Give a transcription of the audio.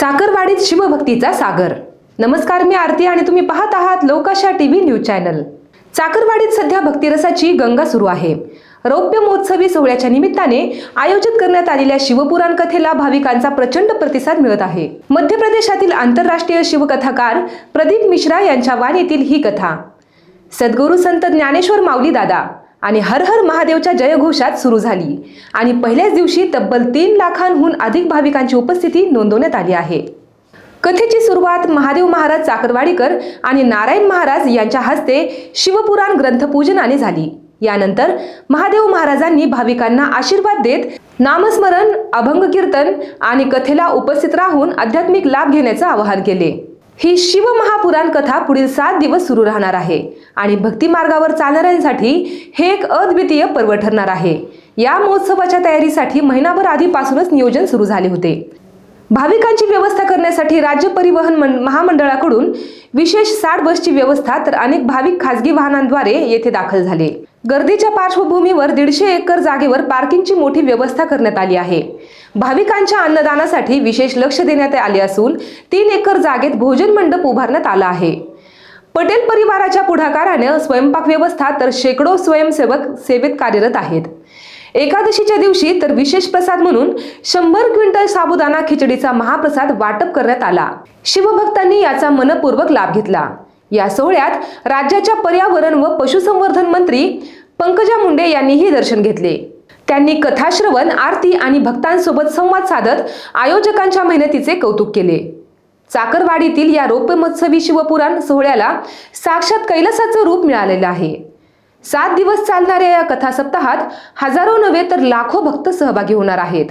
चाकरवाडीत शिवभक्तीचा सागर. नमस्कार मी आरती आणि तुम्ही पाहत आहात लोकाशा टीव्ही न्यूज चॅनल. चाकरवाडीत सध्या भक्तिरसाची गंगा सुरू आहे. रौप्य महोत्सवी सोहळ्याच्या निमित्ताने आयोजित करण्यात आलेल्या शिवपुराण कथेला भाविकांचा प्रचंड प्रतिसाद मिळत आहे. मध्य प्रदेशातील आंतरराष्ट्रीय शिवकथाकार प्रदीप मिश्रा यांच्या वाणीतील ही कथा. सद्गुरू संत ज्ञानेश्वर माऊली दादा. आणि हर हर महादेवच्या जयघोषात सुरू झाली. आणि पहिल्याच दिवशी तब्बल तीन लाखांहून अधिक भाविकांची उपस्थिती नोंदवण्यात आली आहे. कथेची सुरुवात महादेव महाराज चाकरवाडीकर आणि नारायण महाराज यांच्या हस्ते शिवपुराण ग्रंथपूजनाने झाली. यानंतर महादेव महाराजांनी भाविकांना आशीर्वाद देत नामस्मरण अभंग कीर्तन आणि कथेला उपस्थित राहून आध्यात्मिक लाभ घेण्याचं आवाहन केले. ही शिवमहापुराण कथा पुढील सात दिवस सुरू राहणार आहे. आणि भक्ती मार्गावर चालणाऱ्यांसाठी हे एक अद्वितीय पर्व ठरणार आहे. या महोत्सवाच्या तयारीसाठी महिनाभर आधीपासूनच नियोजन सुरू झाले होते. भाविकांची व्यवस्था करण्यासाठी राज्य परिवहन महामंडळाकडून विशेष साठ बसची व्यवस्था तर अनेक भाविक खासगी वाहनांद्वारे येथे दाखल झाले. गर्दीच्या पार्श्वभूमीवर दीडशे एकर जागेवर पार्किंगची मोठी व्यवस्था करण्यात आली आहे. भाविकांच्या अन्नदानासाठी विशेष लक्ष देण्यात आले असून तीन एकर जागेत भोजन मंडप उभारण्यात आला आहे. पटेल परिवाराच्या पुढाकाराने स्वयंपाक व्यवस्था तर शेकडो स्वयंसेवक सेवेत कार्यरत आहेत. एकादशीच्या दिवशी तर विशेष प्रसाद म्हणून शंभर क्विंटल साबुदाणा खिचडीचा महाप्रसाद वाटप करण्यात आला. शिवभक्तांनी याचा मनपूर्वक लाभ घेतला. या सोहळ्यात राज्याच्या पर्यावरण व पशुसंवर्धन मंत्री पंकजा मुंडे यांनीही दर्शन घेतले. त्यांनी कथाश्रवण आरती आणि भक्तांसोबत संवाद साधत आयोजकांच्या मेहनतीचे कौतुक केले. चाकरवाडीतील या रौप्यमत्सवी शिवपुराण सोहळ्याला साक्षात कैलासाचं रूप मिळालेलं आहे. सात दिवस चालणाऱ्या या कथा सप्ताहात हजारो नव्हे तर लाखो भक्त सहभागी होणार आहेत.